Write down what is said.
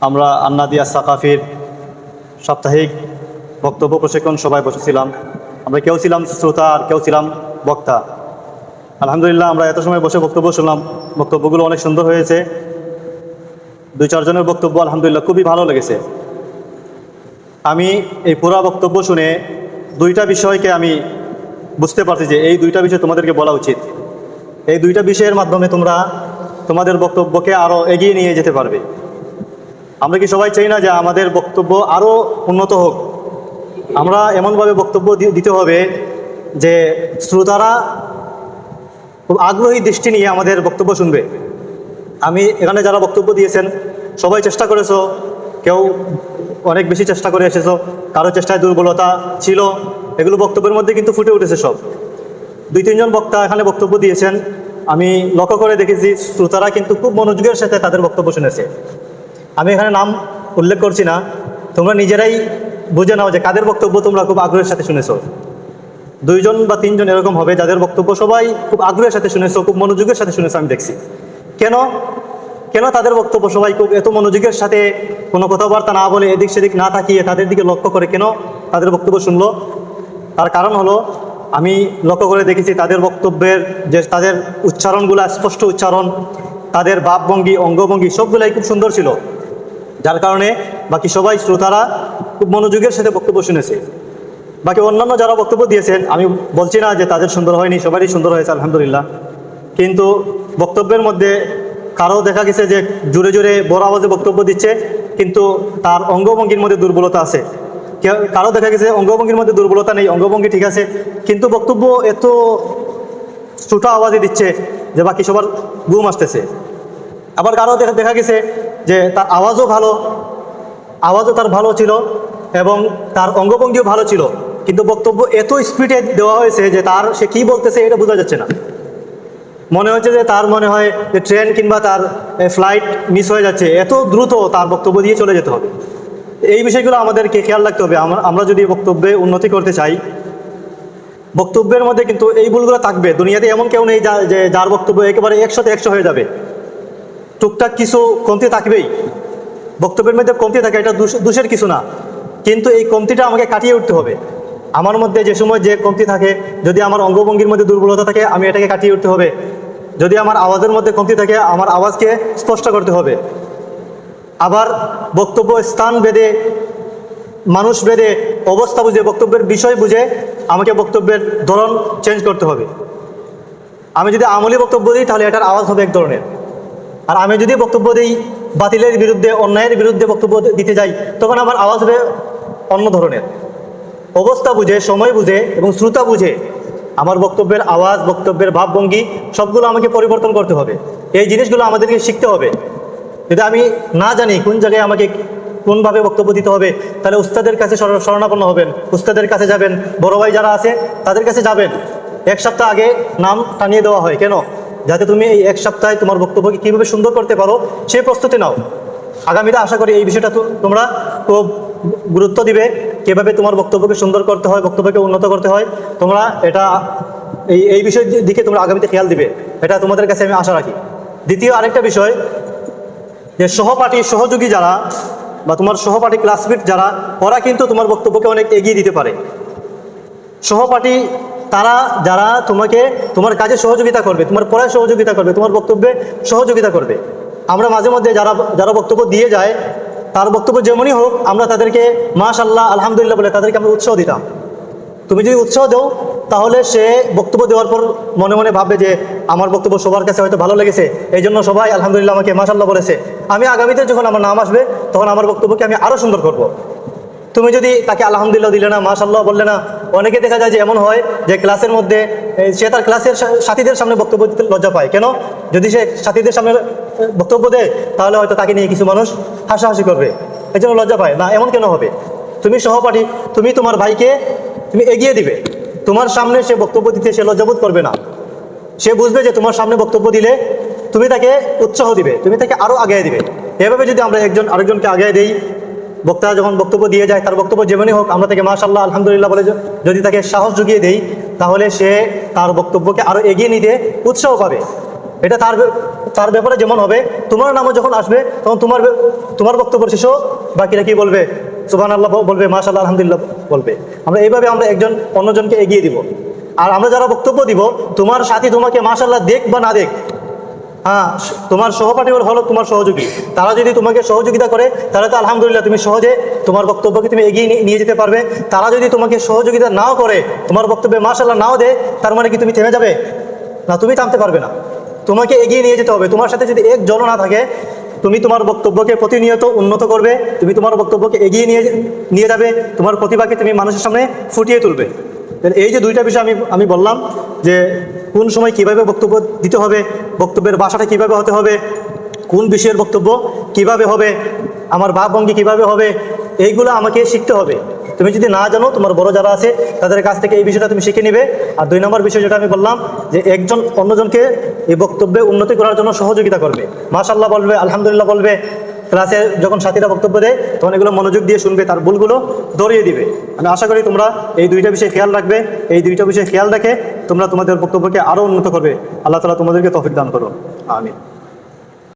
আমরা আন্নাদিয়া সাকাফির সাপ্তাহিক বক্তব্য প্রশিক্ষণ সবাই বসেছিলাম। আমরা কেউ ছিলাম শ্রোতা আর কেউ ছিলাম বক্তা। আলহামদুলিল্লাহ, আমরা এত সময় বসে বক্তব্য শুনলাম। বক্তব্যগুলো অনেক সুন্দর হয়েছে। দুই চারজনের বক্তব্য আলহামদুলিল্লাহ খুবই ভালো লেগেছে। আমি এই পুরা বক্তব্য শুনে দুইটা বিষয়কে আমি বুঝতে পারছি যে এই দুইটা বিষয় তোমাদেরকে বলা উচিত। এই দুইটা বিষয়ের মাধ্যমে তোমরা তোমাদের বক্তব্যকে আরও এগিয়ে নিয়ে যেতে পারবে। আমরা কি সবাই চাই না যে আমাদের বক্তব্য আরও উন্নত হোক? আমরা এমনভাবে বক্তব্য দিতে হবে যে শ্রোতারা খুব আগ্রহী দৃষ্টি নিয়ে আমাদের বক্তব্য শুনবে। আমি এখানে যারা বক্তব্য দিয়েছেন, সবাই চেষ্টা করেছ, কেউ অনেক বেশি চেষ্টা করে এসেছ, কারও চেষ্টায় দুর্বলতা ছিল, এগুলো বক্তব্যের মধ্যে কিন্তু ফুটে উঠেছে সব। দুই, তিনজন বক্তা এখানে বক্তব্য দিয়েছেন, আমি লক্ষ্য করে দেখেছি, শ্রোতারা কিন্তু খুব মনোযোগের সাথে তাদের বক্তব্য শুনেছে। আমি এখানে নাম উল্লেখ করছি না। তোমরা নিজেরাই বুঝে নাও যে কাদের বক্তব্য তোমরা খুব আগ্রহের সাথে শুনেছো। দুইজন বা তিনজন এরকম হবে যাদের বক্তব্য সবাই খুব আগ্রহের সাথে শুনেছো, খুব মনোযোগের সাথে শুনেছো, আমি দেখছি। কেন? কেন তাদের বক্তব্য সবাই খুব এত মনোযোগের সাথে কোনো কথাবার্তা না বলে এদিক সেদিক না তাকিয়ে তাদের দিকে লক্ষ্য করে কেন তাদের বক্তব্য শুনলো? তার কারণ হলো, আমি লক্ষ্য করে দেখেছি তাদের বক্তব্যের যে তাদের উচ্চারণগুলো, স্পষ্ট উচ্চারণ, তাদের ভাবভঙ্গি অঙ্গভঙ্গি সবগুলাই খুব সুন্দর ছিল। যার কারণে বাকি সবাই শ্রোতারা খুব মনোযোগের সাথে বক্তব্য শুনেছে। বাকি অন্যান্য যারা বক্তব্য দিয়েছেন, আমি বলছি না যে তাদের সুন্দর হয়নি, সবারই সুন্দর হয়েছে, আলহামদুলিল্লাহ। কিন্তু বক্তব্যের মধ্যে কারও দেখা গেছে যে জোরে জোরে বড় আওয়াজে বক্তব্য দিচ্ছে, কিন্তু তার অঙ্গভঙ্গির মধ্যে দুর্বলতা আছে। কারও দেখা গেছে অঙ্গভঙ্গির মধ্যে দুর্বলতা নেই, অঙ্গভঙ্গি ঠিক আছে, কিন্তু বক্তব্য এত ছোট আওয়াজে দিচ্ছে যে বাকি সবার ঘুম আসতেছে। আবার কারও দেখা গেছে যে তার আওয়াজও ভালো, আওয়াজও তার ভালো ছিল এবং তার অঙ্গভঙ্গিও ভালো ছিল। কিন্তু বক্তব্য এত স্পিডে দেওয়া হয়েছে যে তার সে কী বলতেছে এটা বোঝা যাচ্ছে না। মনে হচ্ছে যে তার মনে হয় যে ট্রেন কিংবা তার ফ্লাইট মিস হয়ে যাচ্ছে। এত দ্রুত তার বক্তব্য দিয়ে চলে যেতে হবে। এই বিষয়গুলো আমাদেরকে খেয়াল রাখতে হবে। আমরা যদি বক্তব্যে উন্নতি করতে চাই, বক্তব্যের মধ্যে কিন্তু এই ভুলগুলো থাকবে। দুনিয়াতে এমন কেউ নেই যে যার বক্তব্য একেবারে একশোতে একশো হয়ে যাবে। টুকটাক কিছু কমতি থাকবেই। বক্তব্যের মধ্যে কমতি থাকে, এটা দোষ- দোষের কিছু না। কিন্তু এই কমতিটা আমাকে কাটিয়ে উঠতে হবে। আমার মধ্যে যে সময় যে কমতি থাকে, যদি আমার অঙ্গভঙ্গির মধ্যে দুর্বলতা থাকে, আমি এটাকে কাটিয়ে উঠতে হবে। যদি আমার আওয়াজের মধ্যে কমতি থাকে, আমার আওয়াজকে স্পষ্ট করতে হবে। আবার বক্তব্য স্থান ভেদে, মানুষ ভেদে, অবস্থা বুঝে, বক্তব্যের বিষয় বুঝে আমাকে বক্তব্যের ধরন চেঞ্জ করতে হবে। আমি যদি আমলি বক্তব্য দিই, তাহলে এটার আওয়াজ হবে এক ধরনের। আর আমি যদি বক্তব্য দিই বাতিলের বিরুদ্ধে, অন্যায়ের বিরুদ্ধে বক্তব্য দিতে যাই, তখন আমার আওয়াজ হবে অন্য ধরনের। অবস্থা বুঝে, সময় বুঝে এবং শ্রোতা বুঝে আমার বক্তব্যের আওয়াজ, বক্তব্যের ভাবভঙ্গি সবগুলো আমাকে পরিবর্তন করতে হবে। এই জিনিসগুলো আমাদেরকে শিখতে হবে। যদি আমি না জানি কোন জায়গায় আমাকে কোনভাবে বক্তব্য দিতে হবে, তাহলে উস্তাদের কাছে শর- শরণাপন্ন হবেন, উস্তাদের কাছে যাবেন। বড় ভাই যারা আছে, তাদের কাছে যাবেন। এক সপ্তাহ আগে নাম টানিয়ে দেওয়া হয়। কেন? যাতে তুমি এই এক সপ্তাহে তোমার বক্তব্যকে কীভাবে সুন্দর করতে পারো, সেই প্রস্তুতি নাও। আগামীতে আশা করি এই বিষয়টা তোমরা খুব গুরুত্ব দিবে, কীভাবে তোমার বক্তব্যকে সুন্দর করতে হয় বক্তব্যকে উন্নত করতে হয়। তোমরা এটা, এই এই বিষয়ের দিকে তোমরা আগামীতে খেয়াল দিবে। এটা তোমাদের কাছে আমি আশা রাখি। দ্বিতীয় আরেকটা বিষয়, যে সহপাঠী, সহযোগী যারা বা তোমার সহপাঠী ক্লাসমেট যারা, ওরা কিন্তু তোমার বক্তব্যকে অনেক এগিয়ে দিতে পারে। সহপাঠী তারা যারা তোমাকে, তোমার কাজে সহযোগিতা করবে, তোমার পড়ায় সহযোগিতা করবে, তোমার বক্তব্যে সহযোগিতা করবে। আমরা মাঝে মধ্যে যারা যারা বক্তব্য দিয়ে যায়, তার বক্তব্য যেমনই হোক, আমরা তাদেরকে মাশাল্লাহ আলহামদুলিল্লাহ বলে তাদেরকে আমরা উৎসাহ দিতাম। তুমি যদি উৎসাহ দাও, তাহলে সে বক্তব্য দেওয়ার পর মনে মনে ভাববে যে, আমার বক্তব্য সবার কাছে হয়তো ভালো লেগেছে। এই জন্য সবাই আলহামদুলিল্লাহ আমাকে মাশাল্লাহ বলেছে। আমি আগামীতে যখন আমার নাম আসবে, তখন আমার বক্তব্যকে আমি আরও সুন্দর করব। তুমি যদি তাকে আলহামদুলিল্লাহ দিলে না মাশাল্লাহ বললে না, অনেকে দেখা যায় যে এমন হয় যে ক্লাসের মধ্যে সে তার ক্লাসের সাথীদের সামনে বক্তব্য দিতে লজ্জা পায়। কেন? যদি সে সাথীদের সামনে বক্তব্য দেয়, তাহলে হয়তো তাকে নিয়ে কিছু মানুষ হাসাহাসি করবে। এই জন্য লজ্জা পায়। না, এমন কেন হবে? তুমি সহপাঠী, তুমি তোমার ভাইকে, তুমি এগিয়ে দিবে। তোমার সামনে সে বক্তব্য দিতে সে লজ্জাবোধ করবে না। সে বুঝবে যে তোমার সামনে বক্তব্য দিলে তুমি তাকে উৎসাহ দিবে, তুমি তাকে আরও আগে দিবে। এভাবে যদি আমরা একজন, আরেকজনকে আগে দিই বক্তা যখন বক্তব্য দিয়ে যায়, তার বক্তব্য যেমনই হোক, আমরা তাকে মাশাল্লাহ আলহামদুলিল্লাহ বলে যদি তাকে সাহস জুগিয়ে দেই, তাহলে সে তার বক্তব্যকে আরও এগিয়ে নিতে উৎসাহ পাবে। এটা তার তার ব্যাপারে যেমন হবে, তোমার নামও যখন আসবে, তখন তোমার তোমার বক্তব্য শেষও বাকিরা কি বলবে? সুবান আল্লাহ বলবে মাশাল্লাহ আলহামদুলিল্লাহ বলবে। আমরা এইভাবে আমরা একজন অন্যজনকে এগিয়ে দিব। আর আমরা যারা বক্তব্য দিব, তোমার সাথী তোমাকে মাশাল্লাহ দেখ বা না দেখ হ্যাঁ তোমার সহপাঠী হলো তোমার সহযোগী। তারা যদি তোমাকে সহযোগিতা করে, তাহলে তো আলহামদুলিল্লাহ, তুমি সহজে তোমার বক্তব্যকে তুমি এগিয়ে নিয়ে- যেতে পারবে। তারা যদি তোমাকে সহযোগিতা নাও করে, তোমার বক্তব্যে মাশাল্লাহ নাও দেয়, তার মানে কি তুমি থেমে যাবে? না, তুমি থামতে পারবে না। তোমাকে এগিয়ে নিয়ে যেতে হবে। তোমার সাথে যদি এক জন না থাকে, তুমি তোমার বক্তব্যকে প্রতিনিয়ত উন্নত করবে। তুমি তোমার বক্তব্যকে এগিয়ে নিয়ে নিয়ে যাবে। তোমার প্রতিভাকে তুমি মানুষের সামনে ফুটিয়ে তুলবে। এই যে দুইটা বিষয় আমি আমি বললাম যে কোন সময় কীভাবে বক্তব্য দিতে হবে, বক্তব্যের ভাষাটা কীভাবে হতে হবে, কোন বিষয়ের বক্তব্য কীভাবে হবে, আমার ভাবভঙ্গি কীভাবে হবে, এইগুলো আমাকে শিখতে হবে। তুমি যদি না জানো, তোমার বড় যারা আছে, তাদের কাছ থেকে এই বিষয়টা তুমি শিখে নিবে। আর দুই নম্বর বিষয় যেটা আমি বললাম, যে একজন অন্যজনকে এই বক্তব্যে উন্নতি করার জন্য সহযোগিতা করবে। মাশাল্লাহ বলবে, আলহামদুলিল্লাহ বলবে ক্লাসে যখন সাথীরা বক্তব্য দেয়, তখন এগুলো মনোযোগ দিয়ে শুনবে, তার ভুলগুলো ধরিয়ে দিবে। আমি আশা করি তোমরা এই দুইটা বিষয়ে খেয়াল রাখবে, এই দুইটা বিষয়ে খেয়াল রেখে তোমরা তোমাদের বক্তব্যকে আরও উন্নত করবে। আল্লাহ তালা তোমাদেরকে তফিক দান করো আমি